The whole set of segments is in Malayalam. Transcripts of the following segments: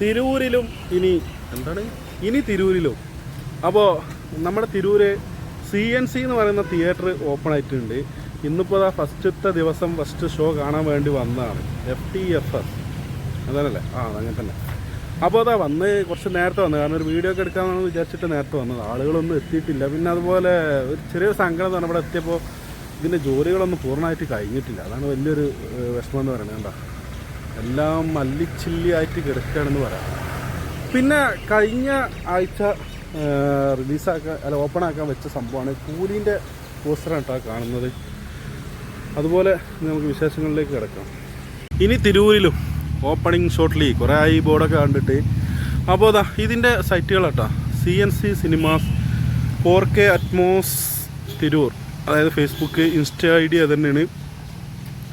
തിരൂരിലും ഇനി എന്താണ്? ഇനി തിരൂരിലും. അപ്പോൾ നമ്മുടെ തിരൂര് സി എൻ സി എന്ന് പറയുന്ന തിയേറ്റർ ഓപ്പൺ ആയിട്ടുണ്ട്. ഇന്നിപ്പോൾ അതാ ഫസ്റ്റത്തെ ദിവസം ഫസ്റ്റ് ഷോ കാണാൻ വേണ്ടി വന്നതാണ്. എഫ് ടി എഫ് എസ് അതല്ലേ? ആ അങ്ങനെ തന്നെ. അപ്പോൾ അതാ വന്ന് കുറച്ച് നേരത്തെ വന്നത് കാരണം ഒരു വീഡിയോ ഒക്കെ എടുക്കാമെന്നാണ് വിചാരിച്ചിട്ട് നേരത്തെ വന്നത്. ആളുകളൊന്നും എത്തിയിട്ടില്ല. പിന്നെ അതുപോലെ ഒരു ചെറിയ സങ്കടം പറഞ്ഞാൽ ഇവിടെ എത്തിയപ്പോൾ ഇതിന്റെ ജോലികളൊന്നും പൂർണമായിട്ട് കഴിഞ്ഞിട്ടില്ല. അതാണ് വലിയൊരു വിഷമം എന്ന് പറയുന്നത്. എന്താ എല്ലാം മല്ലിച്ചില്ലി ആയിട്ട് കിടക്കുകയാണെന്ന് പറയാം. പിന്നെ കഴിഞ്ഞ ആഴ്ച റിലീസാക്കാൻ അല്ല ഓപ്പൺ ആക്കാൻ വെച്ച സംഭവമാണ് കൂലിന്റെ പോസ്റ്ററാണ് കേട്ടോ കാണുന്നത്. അതുപോലെ നമുക്ക് വിശേഷങ്ങളിലേക്ക് കിടക്കാം. ഇനി തിരൂരിലും ഓപ്പണിംഗ് ഷോട്ടിൽ കുറേ ആയി ബോർഡൊക്കെ കണ്ടിട്ട്. അപ്പോൾ അതാ ഇതിന്റെ സൈറ്റുകൾ കേട്ടോ. C N C cinemas four K Atmos Tirur. അതായത് ഫേസ്ബുക്ക് ഇൻസ്റ്റ ഐ ഡി അത് തന്നെയാണ്.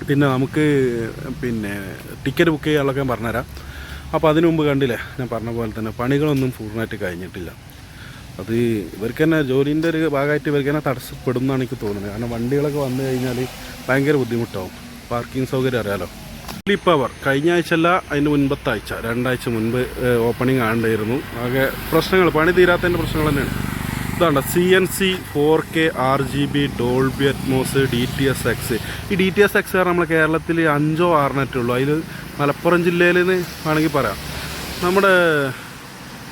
പിന്നെ നമുക്ക് പിന്നെ ടിക്കറ്റ് ബുക്ക് ചെയ്യാനുള്ളതൊക്കെ ഞാൻ പറഞ്ഞുതരാം. അപ്പോൾ അതിനു മുമ്പ് കണ്ടില്ലേ ഞാൻ പറഞ്ഞ പോലെ തന്നെ പണികളൊന്നും പൂർണമായിട്ട് കഴിഞ്ഞിട്ടില്ല. അത് ഇവർക്ക് തന്നെ ജോലിന്റെ ഒരു ഭാഗമായിട്ട് ഇവർക്ക് തന്നെ തടസ്സപ്പെടും എന്നാണ് എനിക്ക് തോന്നുന്നത്. കാരണം വണ്ടികളൊക്കെ വന്നു കഴിഞ്ഞാൽ ഭയങ്കര ബുദ്ധിമുട്ടാവും. പാർക്കിംഗ് സൗകര്യം അറിയാലോ. സ്ലീപ്പ് പവർ കഴിഞ്ഞ ആഴ്ചയല്ല അതിന് മുൻപത്തെ ആഴ്ച. രണ്ടാഴ്ച മുൻപ് ഓപ്പണിങ് ആണ്ടായിരുന്നു ആകെ പ്രശ്നങ്ങൾ പണി തീരാത്തതിന്റെ പ്രശ്നങ്ങൾ തന്നെയാണ്. ഇതാണ്ട C N C four K R G B Dolby Atmos D T S X ഈ ഡി ടി എസ് എക്സ് ആണ് നമ്മുടെ കേരളത്തിൽ അഞ്ചോ ആറിനറ്റേ ഉള്ളൂ. അതിൽ മലപ്പുറം ജില്ലയിൽ നിന്ന് വേണമെങ്കിൽ പറയാം. നമ്മുടെ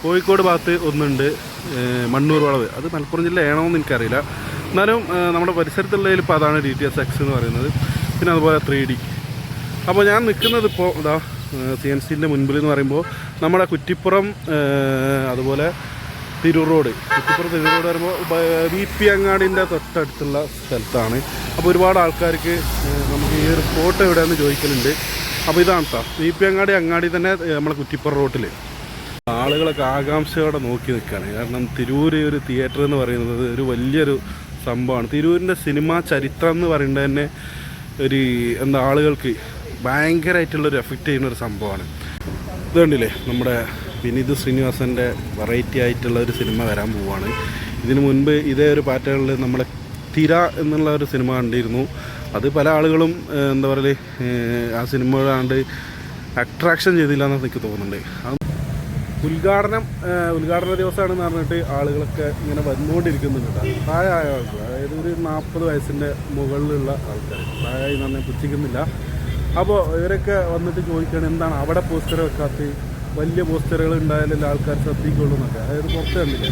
കോഴിക്കോട് ഭാഗത്ത് ഒന്നുണ്ട് മണ്ണൂർ വളവ്. അത് മലപ്പുറം ജില്ല ആണോന്ന് എനിക്കറിയില്ല. എന്നാലും നമ്മുടെ പരിസരത്തുള്ളതിൽ ഇപ്പോൾ അതാണ് ഡി ടി എസ് എക്സ് എന്ന് പറയുന്നത്. പിന്നെ അതുപോലെ ത്രീ ഡി അപ്പോൾ ഞാൻ നിൽക്കുന്നത് ഇപ്പോൾ ഇതാ സി എൻ സിന്റെ മുൻപിൽ എന്ന് പറയുമ്പോൾ നമ്മുടെ കുറ്റിപ്പുറം അതുപോലെ തിരൂർ റോഡ്. കുറ്റിപ്പുറം തിരൂർ റോഡ് വരുമ്പോൾ വി പി അങ്ങാടിന്റെ തൊട്ടടുത്തുള്ള സ്ഥലത്താണ്. അപ്പോൾ ഒരുപാട് ആൾക്കാർക്ക് നമുക്ക് ഈ ഒരു സ്പോട്ട് എവിടെയാണെന്ന് ചോദിക്കലുണ്ട്. അപ്പോൾ ഇതാണ് സാർ വി പി അങ്ങാടി അങ്ങാടി തന്നെ നമ്മളെ കുറ്റിപ്പുറം റോട്ടിൽ ആളുകളൊക്കെ ആകാംക്ഷയോടെ നോക്കി നിൽക്കുകയാണ് കാരണം തിരൂർ ഒരു തിയേറ്റർ എന്ന് പറയുന്നത് ഒരു വലിയൊരു സംഭവമാണ്. തിരൂരിന്റെ സിനിമാ ചരിത്രം എന്ന് പറയുന്നത് തന്നെ ഒരു എന്താ ആളുകൾക്ക് ഭയങ്കരമായിട്ടുള്ളൊരു എഫക്റ്റ് ചെയ്യുന്ന ഒരു സംഭവമാണ്. ഇത് കണ്ടില്ലേ നമ്മുടെ വിനീത് ശ്രീനിവാസന്റെ വെറൈറ്റി ആയിട്ടുള്ള ഒരു സിനിമ വരാൻ പോവുകയാണ് ഇതിനു മുൻപ് ഇതേ ഒരു പാറ്റേണിൽ നമ്മളെ തിര എന്നുള്ള ഒരു സിനിമ കണ്ടിരുന്നു. അത് പല ആളുകളും എന്താ പറയുക ആ സിനിമ കണ്ട് അട്രാക്ഷൻ ചെയ്തില്ല എന്ന് എനിക്ക് തോന്നുന്നുണ്ട്. ഉദ്ഘാടനം ഉദ്ഘാടന ദിവസമാണെന്ന് പറഞ്ഞിട്ട് ആളുകളൊക്കെ ഇങ്ങനെ വന്നുകൊണ്ടിരിക്കുന്നുണ്ട്. പ്രായമായ ആൾക്കാർ അതായത് ഒരു നാൽപ്പത് വയസ്സിന്റെ മുകളിലുള്ള ആൾക്കാർ പ്രായമായി നന്നെ പുച്ഛിക്കുന്നില്ല. അപ്പോൾ ഇവരൊക്കെ വന്നിട്ട് ചോദിക്കുകയാണ് എന്താണ് അവിടെ പോസ്റ്റർ വെക്കാത്ത വലിയ പോസ്റ്ററുകൾ ഉണ്ടായാലല്ലേ ആൾക്കാർ ശ്രദ്ധിക്കുള്ളൂ എന്നൊക്കെ. അതായത് പുറത്ത് കണ്ടില്ല?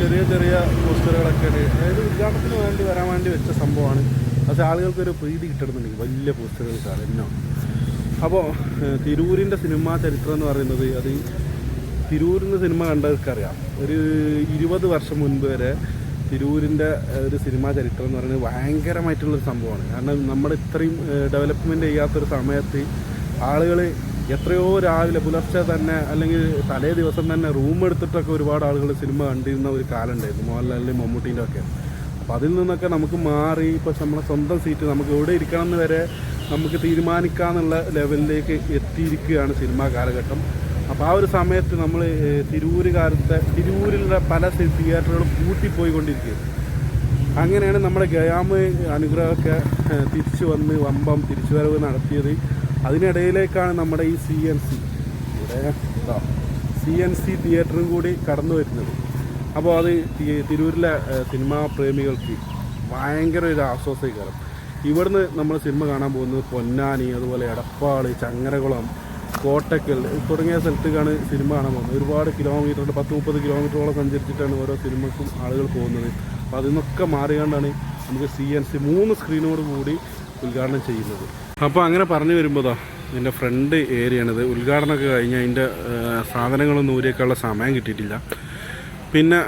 ചെറിയ ചെറിയ പോസ്റ്ററുകളൊക്കെ അതായത് ഉദ്ഘാടനത്തിന് വേണ്ടി വരാൻ വേണ്ടി വെച്ച സംഭവമാണ്. പക്ഷേ ആളുകൾക്കൊരു പ്രീതി കിട്ടണമെന്നുണ്ടെങ്കിൽ വലിയ പോസ്റ്ററുകൾ എന്നോ അപ്പോൾ തിരൂരിന്റെ സിനിമാ ചരിത്രം എന്ന് പറയുന്നത് അത് നിന്ന് സിനിമ കണ്ടവർക്കറിയാം. ഒരു ഇരുപത് വർഷം മുൻപ് വരെ തിരൂരിന്റെ ഒരു സിനിമാ ചരിത്രം എന്ന് പറയുന്നത് ഭയങ്കരമായിട്ടുള്ളൊരു സംഭവമാണ്. കാരണം നമ്മൾ ഇത്രയും ഡെവലപ്മെന്റ് ചെയ്യാത്തൊരു സമയത്ത് ആളുകൾ എത്രയോ രാവിലെ പുലർച്ചെ തന്നെ അല്ലെങ്കിൽ തലേ ദിവസം തന്നെ റൂം എടുത്തിട്ടൊക്കെ ഒരുപാട് ആളുകൾ സിനിമ കണ്ടിരുന്ന ഒരു കാലം ഉണ്ടായിരുന്നു മോഹൻലാലിന്റെയും മമ്മൂട്ടീന്റെ ഒക്കെ. അപ്പോൾ അതിൽ നിന്നൊക്കെ നമുക്ക് മാറി ഇപ്പോൾ നമ്മളെ സ്വന്തം സീറ്റ് നമുക്ക് എവിടെ ഇരിക്കണം എന്ന് വരെ നമുക്ക് തീരുമാനിക്കാമെന്നുള്ള ലെവലിലേക്ക് എത്തിയിരിക്കുകയാണ് സിനിമാ കാലഘട്ടം. അപ്പോൾ ആ ഒരു സമയത്ത് നമ്മൾ തിരൂരുകാലത്തെ തിരൂരിലുള്ള പല തിയേറ്ററുകളും പൂട്ടിപ്പോയിക്കൊണ്ടിരിക്കുകയാണ്. അങ്ങനെയാണ് നമ്മുടെ ഗയാമ് അനുഗ്രഹമൊക്കെ തിരിച്ചു വന്ന് വമ്പം തിരിച്ചുവരവ് നടത്തിയത്. അതിനിടയിലേക്കാണ് നമ്മുടെ ഈ സി എൻ സി ഇവിടെ സി എൻ സി തിയേറ്ററും കൂടി കടന്നു വരുന്നത്. അപ്പോൾ അത് തിരൂരിലെ സിനിമാ പ്രേമികൾക്ക് ഭയങ്കര ഒരു ആശ്വാസകരം. ഇവിടുന്ന് നമ്മൾ സിനിമ കാണാൻ പോകുന്നത് പൊന്നാനി അതുപോലെ എടപ്പാൾ ചങ്ങരകുളം കോട്ടക്കൽ തുടങ്ങിയ സ്ഥലത്തേക്കാണ് സിനിമ കാണാൻ പോകുന്നത്. ഒരുപാട് കിലോമീറ്റർ പത്ത് മുപ്പത് കിലോമീറ്ററോളം സഞ്ചരിച്ചിട്ടാണ് ഓരോ സിനിമക്കും ആളുകൾ പോകുന്നത്. അപ്പോൾ അതിൽ നിന്നൊക്കെ മാറിയാണ്ടാണ് നമുക്ക് സി എൻ സി മൂന്ന് സ്ക്രീനോട് കൂടി ഉദ്ഘാടനം ചെയ്യുന്നത്. അപ്പോൾ അങ്ങനെ പറഞ്ഞു വരുമ്പോൾ എന്റെ ഫ്രണ്ട് ഏരിയയാണിത് ഉദ്ഘാടനമൊക്കെ കഴിഞ്ഞ് അതിന്റെ സാധനങ്ങളൊന്നും ഊരിയേക്കാനുള്ള സമയം കിട്ടിയിട്ടില്ല. പിന്നെ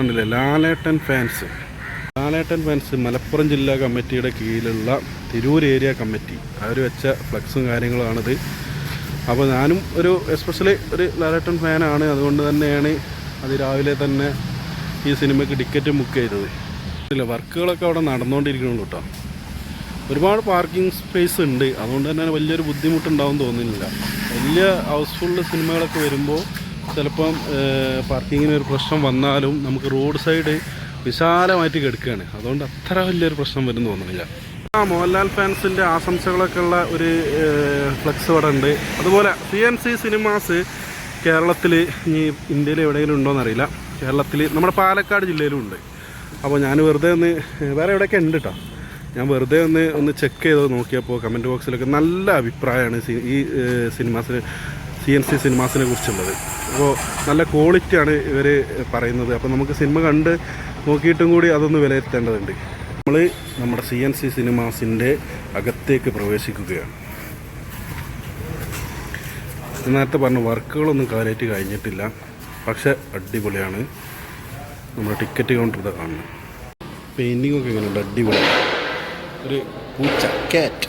ഉണ്ടല്ലേ ലാലേട്ടൻ ഫാൻസ് ലാലേട്ടൻ ഫാൻസ് മലപ്പുറം ജില്ലാ കമ്മിറ്റിയുടെ കീഴിലുള്ള തിരൂർ ഏരിയ കമ്മിറ്റി. അവർ വെച്ച ഫ്ലക്സും കാര്യങ്ങളുമാണിത്. അപ്പോൾ ഞാനും ഒരു എസ്പെഷ്യലി ഒരു ലാലേട്ടൻ ഫാനാണ് അതുകൊണ്ട് തന്നെയാണ് അത് രാവിലെ തന്നെ ഈ സിനിമയ്ക്ക് ടിക്കറ്റ് ബുക്ക് ചെയ്തത്. വർക്കുകളൊക്കെ അവിടെ നടന്നുകൊണ്ടിരിക്കണുള്ളൂ കേട്ടോ ഒരുപാട് പാർക്കിംഗ് സ്പേസ് ഉണ്ട്. അതുകൊണ്ട് തന്നെ വലിയൊരു ബുദ്ധിമുട്ടുണ്ടാവും തോന്നുന്നില്ല. വലിയ ഹൗസ്ഫുൾ സിനിമകളൊക്കെ വരുമ്പോൾ ചിലപ്പം പാർക്കിങ്ങിന് ഒരു പ്രശ്നം വന്നാലും നമുക്ക് റോഡ് സൈഡ് വിശാലമായിട്ട് കിടക്കുകയാണ് അതുകൊണ്ട് അത്ര വലിയൊരു പ്രശ്നം വരും തോന്നുന്നില്ല. ആ മോഹൻലാൽ ഫാൻസിന്റെ ആശംസകളൊക്കെ ഉള്ള ഒരു ഫ്ലെക്സ് ഇവിടെ ഉണ്ട്. അതുപോലെ സി എൻ സി സിനിമാസ് കേരളത്തിൽ ഇനി ഇന്ത്യയിൽ എവിടെയെങ്കിലും ഉണ്ടോ എന്നറിയില്ല. കേരളത്തിൽ നമ്മുടെ പാലക്കാട് ജില്ലയിലും ഉണ്ട്. അപ്പോൾ ഞാൻ വെറുതെ ഒന്ന് വേറെ എവിടെയൊക്കെ ഉണ്ട് കേട്ടോ ഞാൻ വെറുതെ ഒന്ന് ഒന്ന് ചെക്ക് ചെയ്ത് നോക്കിയപ്പോൾ കമന്റ് ബോക്സിലൊക്കെ നല്ല അഭിപ്രായമാണ് ഈ സിനിമാസിന് സി എൻ സി സിനിമാസിനെ കുറിച്ചുള്ളത്. അപ്പോൾ നല്ല ക്വാളിറ്റിയാണ് ഇവർ പറയുന്നത്. അപ്പോൾ നമുക്ക് സിനിമ കണ്ട് നോക്കിയിട്ടും കൂടി അതൊന്ന് വിലയിരുത്തേണ്ടതുണ്ട്. നമ്മൾ നമ്മുടെ സി എൻ സി സിനിമാസിന്റെ അകത്തേക്ക് പ്രവേശിക്കുകയാണ്. നേരത്തെ പറഞ്ഞു വർക്കുകളൊന്നും കാര്യമായിട്ട് കഴിഞ്ഞിട്ടില്ല. പക്ഷെ അടിപൊളിയാണ്. നമ്മുടെ ടിക്കറ്റ് കൗണ്ടർ ഇതാ കാണുന്നത്. പെയിന്റിങ്ങൊക്കെ ഒക്കെ എങ്ങനെയുണ്ട്? അടിപൊളിയാണ് ഒരു പൂച്ച. കാറ്റ്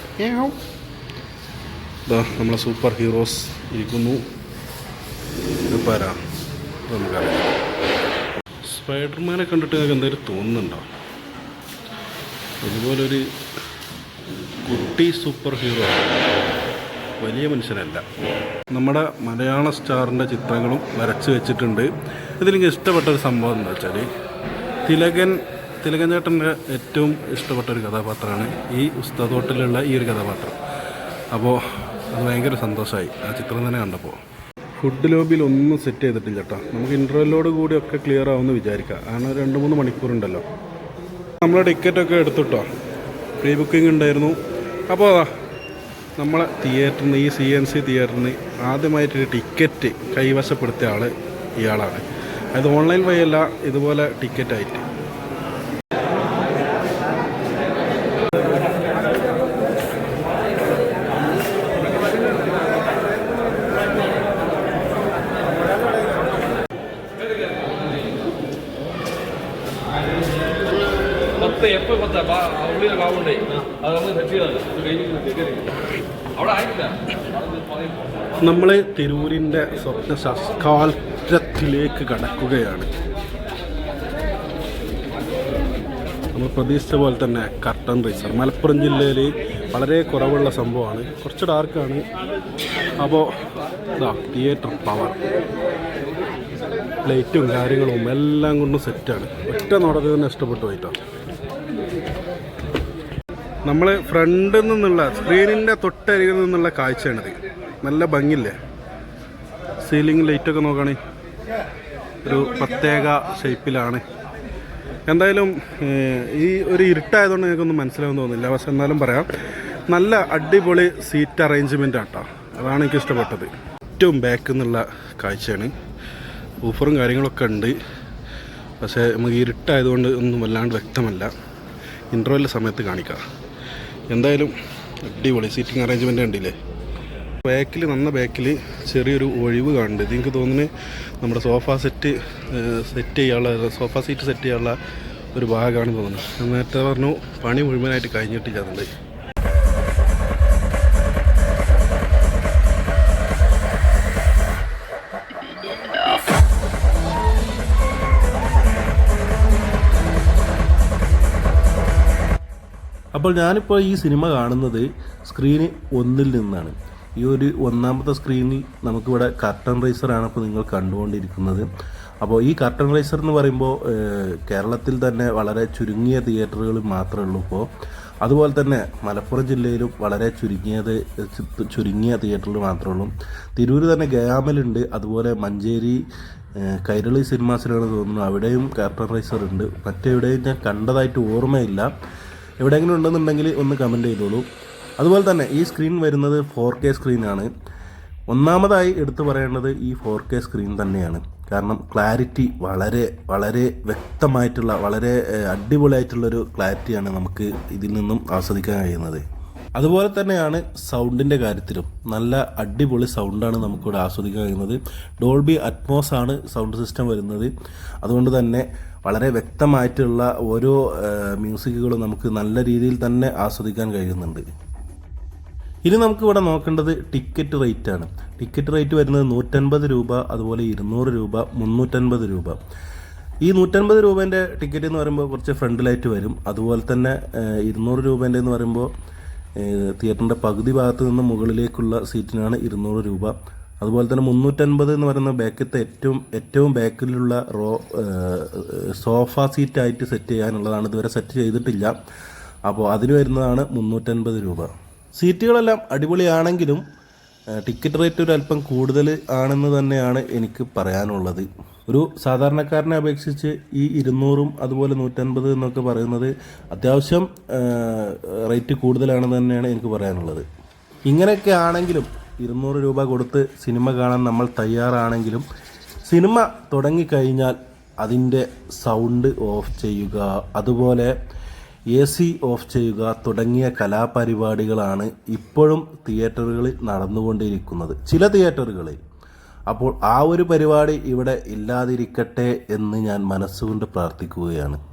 ഇതാ നമ്മളെ സൂപ്പർ ഹീറോസ് ഇരിക്കുന്നു. നമുക്കറിയാം. സ്പൈഡർമാനെ കണ്ടിട്ട് നിങ്ങൾക്ക് എന്തെങ്കിലും തോന്നുന്നുണ്ടോ? ഇതുപോലൊരു കുട്ടി സൂപ്പർ ഹീറോ വലിയ മനുഷ്യനല്ല. നമ്മുടെ മലയാള സ്റ്റാറിന്റെ ചിത്രങ്ങളും വരച്ച് വെച്ചിട്ടുണ്ട്. ഇതിലെനിക്ക് ഇഷ്ടപ്പെട്ട ഒരു സംഭവം എന്താ വെച്ചാൽ തിലകൻ തിലകൻ ഏറ്റവും ഇഷ്ടപ്പെട്ട ഒരു കഥാപാത്രമാണ് ഈ ഉസ്തതോട്ടിലുള്ള ഈ ഒരു കഥാപാത്രം. അപ്പോൾ അത് ഭയങ്കര സന്തോഷമായി ആ ചിത്രം തന്നെ കണ്ടപ്പോൾ ഫുഡ് ലോബിയിൽ ഒന്നും സെറ്റ് ചെയ്തിട്ടില്ല കേട്ടോ. നമുക്ക് ഇന്റർവെല്ലോട് കൂടി ഒക്കെ ക്ലിയർ ആവുമെന്ന് വിചാരിക്കാം. കാരണം രണ്ട് മൂന്ന് മണിക്കൂറുണ്ടല്ലോ നമ്മൾ ടിക്കറ്റൊക്കെ എടുത്തിട്ടോ. പ്രീ ബുക്കിംഗ് ഉണ്ടായിരുന്നു. അപ്പോൾ അതാ നമ്മളെ തിയേറ്ററിൽ നിന്ന് ഈ സി എൻ സി തിയേറ്ററിൽ നിന്ന് ആദ്യമായിട്ടൊരു ടിക്കറ്റ് കൈവശപ്പെടുത്തിയ ആൾ ഇയാളാണ്. അത് ഓൺലൈൻ വഴിയല്ല ഇതുപോലെ ടിക്കറ്റായിട്ട് പത്ത് എപ്പോൾ പത്ത് ഉള്ളിൽ ഭാഗമുണ്ടേ അത് നമ്മൾ അവിടെ ആയിട്ടില്ല. നമ്മൾ തിരൂരിന്റെ സ്വപ്ന ശസ്കാലത്തിലേക്ക് കടക്കുകയാണ്. നമ്മൾ പ്രതീക്ഷിച്ച പോലെ തന്നെ കർട്ടൻ റേസർ. മലപ്പുറം ജില്ലയിൽ വളരെ കുറവുള്ള സംഭവമാണ്. കുറച്ച് ഡാർക്കാണ്. അപ്പോൾ ഇതാ തിയേറ്റർ പവർ. ലൈറ്റും കാര്യങ്ങളും എല്ലാം കൊണ്ടും സെറ്റാണ് ഒറ്റ നോടത്തിൽ തന്നെ ഇഷ്ടപ്പെട്ടു പോയിട്ടോ? നമ്മൾ ഫ്രണ്ടിൽ നിന്നുള്ള സ്ക്രീനിന്റെ തൊട്ടരികിൽ നിന്നുള്ള കാഴ്ചയാണിത്. നല്ല ഭംഗില്ലേ സീലിംഗ് ലൈറ്റൊക്കെ നോക്കുകയാണെ ഒരു പ്രത്യേക ഷേപ്പിലാണ് എന്തായാലും ഈ ഒരു ഇരുട്ടായതുകൊണ്ട് നിങ്ങൾക്കൊന്നും മനസ്സിലാവും തോന്നുന്നില്ല. പക്ഷെ എന്നാലും പറയാം നല്ല അടിപൊളി സീറ്റ് അറേഞ്ച്മെന്റ് ആട്ടോ. അതാണ് എനിക്ക് ഇഷ്ടപ്പെട്ടത്. ഏറ്റവും ബാക്ക് എന്നുള്ള കാഴ്ചയാണ്. ഊഫറും കാര്യങ്ങളൊക്കെ ഉണ്ട്. പക്ഷേ നമുക്ക് ഇരുട്ടായതുകൊണ്ട് ഒന്നും വല്ലാണ്ട് വ്യക്തമല്ല. ഇന്റർവെല്ലിന്റെ സമയത്ത് കാണിക്കാം. എന്തായാലും അടിപൊളി സീറ്റിംഗ് അറേഞ്ച്മെന്റ് കണ്ടില്ലേ? ബാക്കിൽ നന്ന ബാക്കിൽ ചെറിയൊരു ഒഴിവ് കാണുന്നുണ്ട് എനിക്ക് തോന്നുന്നു നമ്മുടെ സോഫ സെറ്റ് സെറ്റ് ചെയ്യാനുള്ള സോഫ സീറ്റ് സെറ്റ് ചെയ്യാനുള്ള ഒരു ഭാഗമാണ് തോന്നുന്നത് നേരത്തെ പറഞ്ഞു പണി മുഴുവനായിട്ട് കഴിഞ്ഞിട്ടില്ല അതുകൊണ്ട് അപ്പോൾ ഞാനിപ്പോൾ ഈ സിനിമ കാണുന്നത് സ്ക്രീന് ഒന്നിൽ നിന്നാണ്. ഈ ഒരു ഒന്നാമത്തെ സ്ക്രീനിൽ നമുക്കിവിടെ കർട്ടൺ റൈസറാണ് ഇപ്പോൾ നിങ്ങൾ കണ്ടുകൊണ്ടിരിക്കുന്നത്. അപ്പോൾ ഈ കർട്ടൺ റൈസർ എന്ന് പറയുമ്പോൾ കേരളത്തിൽ തന്നെ വളരെ ചുരുങ്ങിയ തിയേറ്ററുകൾ മാത്രമേ ഉള്ളൂ ഇപ്പോൾ അതുപോലെ തന്നെ മലപ്പുറം ജില്ലയിലും വളരെ ചുരുങ്ങിയത് ചുരുങ്ങിയ തിയേറ്ററുകൾ മാത്രമേ ഉള്ളൂ. തിരൂർ തന്നെ ഗയാമലുണ്ട് അതുപോലെ മഞ്ചേരി കൈരളി സിനിമാസിലാണ് തോന്നുന്നു അവിടെയും കർട്ടൺ റൈസർ ഉണ്ട്. മറ്റെവിടെയും ഞാൻ കണ്ടതായിട്ട് ഓർമ്മയില്ല. എവിടെയെങ്കിലും ഉണ്ടെന്നുണ്ടെങ്കിൽ ഒന്ന് കമന്റ് ചെയ്തോളൂ. അതുപോലെ തന്നെ ഈ സ്ക്രീൻ വരുന്നത് ഫോർ കെ സ്ക്രീനാണ് ഒന്നാമതായി എടുത്തു പറയേണ്ടത് ഈ ഫോർ കെ സ്ക്രീൻ തന്നെയാണ്. കാരണം ക്ലാരിറ്റി വളരെ വളരെ വ്യക്തമായിട്ടുള്ള വളരെ അടിപൊളിയായിട്ടുള്ളൊരു ക്ലാരിറ്റിയാണ് നമുക്ക് ഇതിൽ നിന്നും ആസ്വദിക്കാൻ കഴിയുന്നത്. അതുപോലെ തന്നെയാണ് സൗണ്ടിന്റെ കാര്യത്തിലും. നല്ല അടിപൊളി സൗണ്ടാണ് നമുക്കിവിടെ ആസ്വദിക്കാൻ കഴിയുന്നത്. ഡോൾബി അറ്റ്മോസ് ആണ് സൗണ്ട് സിസ്റ്റം വരുന്നത്. അതുകൊണ്ട് തന്നെ വളരെ വ്യക്തമായിട്ടുള്ള ഓരോ മ്യൂസിക്കുകളും നമുക്ക് നല്ല രീതിയിൽ തന്നെ ആസ്വദിക്കാൻ കഴിയുന്നുണ്ട്. ഇനി നമുക്കിവിടെ നോക്കേണ്ടത് ടിക്കറ്റ് റേറ്റ് ആണ്. ടിക്കറ്റ് റേറ്റ് വരുന്നത് നൂറ്റൻപത് രൂപ അതുപോലെ ഇരുന്നൂറ് രൂപ മുന്നൂറ്റൻപത് രൂപ. ഈ നൂറ്റൻപത് രൂപേന്റെ ടിക്കറ്റ് എന്ന് പറയുമ്പോൾ കുറച്ച് ഫ്രണ്ട് ലൈറ്റ് വരും. അതുപോലെ തന്നെ ഇരുന്നൂറ് രൂപേന്റെ എന്ന് പറയുമ്പോൾ തിയേറ്ററിന്റെ പകുതി ഭാഗത്ത് നിന്ന് മുകളിലേക്കുള്ള സീറ്റിനാണ് ഇരുന്നൂറ് രൂപ. അതുപോലെ തന്നെ മുന്നൂറ്റൻപത് എന്ന് പറയുന്ന ബാക്കത്തെ ഏറ്റവും ഏറ്റവും ബാക്കിലുള്ള റോ സോഫ സീറ്റായിട്ട് സെറ്റ് ചെയ്യാനുള്ളതാണ് ഇതുവരെ സെറ്റ് ചെയ്തിട്ടില്ല. അപ്പോൾ അതിന് വരുന്നതാണ് മുന്നൂറ്റൻപത് രൂപ. സീറ്റുകളെല്ലാം അടിപൊളിയാണെങ്കിലും ടിക്കറ്റ് റേറ്റ് ഒരു അല്പം കൂടുതൽ ആണെന്ന് തന്നെയാണ് എനിക്ക് പറയാനുള്ളത്. ഒരു സാധാരണക്കാരനെ അപേക്ഷിച്ച് ഈ ഇരുന്നൂറും അതുപോലെ നൂറ്റൻപത് എന്നൊക്കെ പറയുന്നത് അത്യാവശ്യം റേറ്റ് കൂടുതലാണെന്ന് തന്നെയാണ് എനിക്ക് പറയാനുള്ളത്. ഇങ്ങനെയൊക്കെ ആണെങ്കിലും ഇരുന്നൂറ് രൂപ കൊടുത്ത് സിനിമ കാണാൻ നമ്മൾ തയ്യാറാണെങ്കിലും സിനിമ തുടങ്ങിക്കഴിഞ്ഞാൽ അതിന്റെ സൗണ്ട് ഓഫ് ചെയ്യുക അതുപോലെ എ സി ഓഫ് ചെയ്യുക തുടങ്ങിയ കലാപരിപാടികളാണ് ഇപ്പോഴും തിയേറ്ററുകളിൽ നടന്നുകൊണ്ടിരിക്കുന്നത്. ചില തിയേറ്ററുകളിൽ. അപ്പോൾ ആ ഒരു പരിപാടി ഇവിടെ ഇല്ലാതിരിക്കട്ടെ എന്ന് ഞാൻ മനസ്സുകൊണ്ട് പ്രാർത്ഥിക്കുകയാണ്.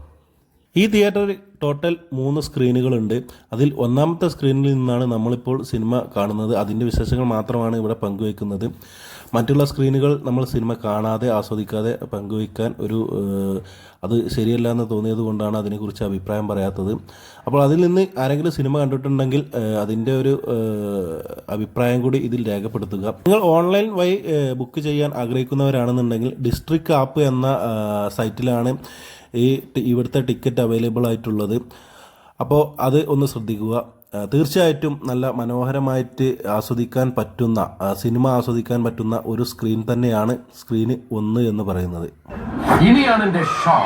ഈ തിയേറ്ററിൽ ടോട്ടൽ മൂന്ന് സ്ക്രീനുകളുണ്ട് അതിൽ ഒന്നാമത്തെ സ്ക്രീനിൽ നിന്നാണ് നമ്മളിപ്പോൾ സിനിമ കാണുന്നത്. അതിന്റെ വിശേഷങ്ങൾ മാത്രമാണ് ഇവിടെ പങ്കുവയ്ക്കുന്നത്. മറ്റുള്ള സ്ക്രീനുകൾ നമ്മൾ സിനിമ കാണാതെ ആസ്വദിക്കാതെ പങ്കുവയ്ക്കാൻ ഒരു അത് ശരിയല്ല എന്ന് തോന്നിയത് കൊണ്ടാണ് അതിനെക്കുറിച്ച് അഭിപ്രായം പറയാത്തത്. അപ്പോൾ അതിൽ നിന്ന് ആരെങ്കിലും സിനിമ കണ്ടിട്ടുണ്ടെങ്കിൽ അതിന്റെ ഒരു അഭിപ്രായം കൂടി ഇതിൽ രേഖപ്പെടുത്തുക. നിങ്ങൾ ഓൺലൈൻ വഴി ബുക്ക് ചെയ്യാൻ ആഗ്രഹിക്കുന്നവരാണെന്നുണ്ടെങ്കിൽ ഡിസ്ട്രിക്ട് ആപ്പ് എന്ന സൈറ്റിലാണ് ഈ ഇവിടുത്തെ ടിക്കറ്റ് അവൈലബിൾ ആയിട്ടുള്ളത്. അപ്പോൾ അത് ഒന്ന് ശ്രദ്ധിക്കുക. തീർച്ചയായിട്ടും നല്ല മനോഹരമായിട്ട് ആസ്വദിക്കാൻ പറ്റുന്ന സിനിമ ആസ്വദിക്കാൻ പറ്റുന്ന ഒരു സ്ക്രീൻ തന്നെയാണ് സ്ക്രീന് ഒന്ന് എന്ന് പറയുന്നത്. ഇനിയാണ് എന്റെ ഷോ